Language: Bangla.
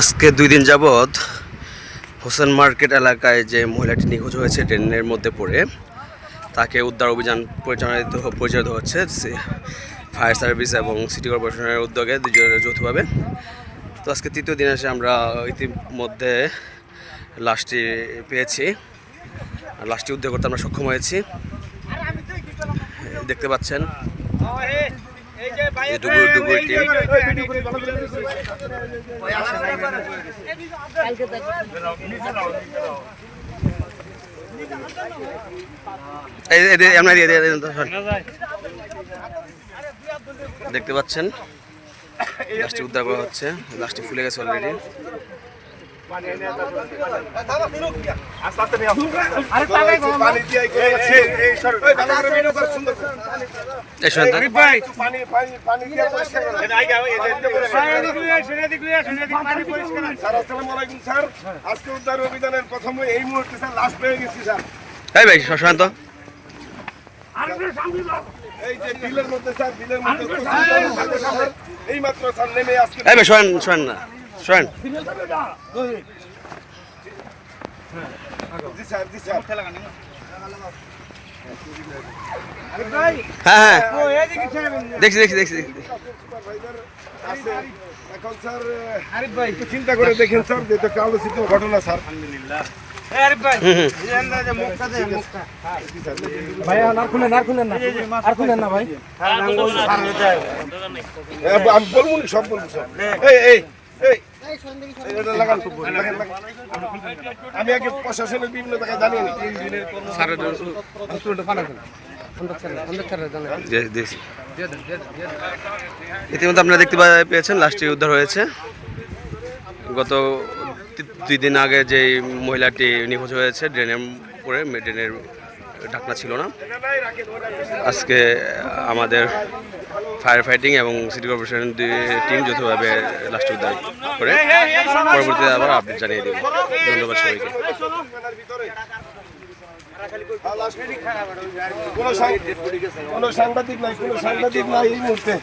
আজকে দুই দিন যাবৎ হোসেন মার্কেট এলাকায় যে মহিলাটি নিখোঁজ হয়েছে ট্রেনের মধ্যে পড়ে, তাকে উদ্ধার অভিযান পরিচালিত পরিচালিত হচ্ছে। ফায়ার সার্ভিস এবং সিটি কর্পোরেশনের উদ্যোগে দুজনের যৌথভাবে। তো আজকে তৃতীয় দিন এসে আমরা ইতিমধ্যে লাশটি পেয়েছি। আর লাশটি উদ্ধার করতে আমরা সক্ষম হয়েছি। দেখতে পাচ্ছেন। দেখতে পাচ্ছেন গাছটি উদ্ধার করা হচ্ছে লাস্টে ফুলে গেছে অলরেডি। আজকে উদ্ধার অভিযানের প্রথম এই মুহূর্তে স্যার পেয়ে গেছি স্যার। এই ভাই এই যে বিলের মধ্যে স্যার বিলের মধ্যে এই মাত্র স্যার। নেমে আজকে এই ভাই শোনেন শোনেন না। স্যার হ্যাঁ হ্যাঁ দেখছি দেখছি দেখছি এখন স্যার একটু চিন্তা করে দেখেন স্যার যে একটা আলোচিত ঘটনা স্যার ভাইয়া আর খুলেন আর খুলেন না খুলেন না ভাই হ্যাঁ, আমি বলব সব বলব সব এই এই আমি আগে প্রশাসনের বিভিন্ন জায়গায় ইতিমধ্যে আপনারা দেখতে পা- পেয়েছেন লাশটি উদ্ধার হয়েছে। গত দুই দিন আগে যে মহিলাটি নিখোঁজ হয়েছে ড্রেনের পরে ড্রেনের ঢাকনা ছিল না। আজকে আমাদের ফায়ার ফাইটিং এবং সিটি কর্পোরেশন টিম যৌথভাবে লাস্ট উদ্ধার করে। পরবর্তীতে আবার আপডেট জানিয়ে দেব। ধন্যবাদ সবাইকে। কোনো সাংবাদিক নাই কোনো সাংবাদিক নাই এই মুহূর্তে।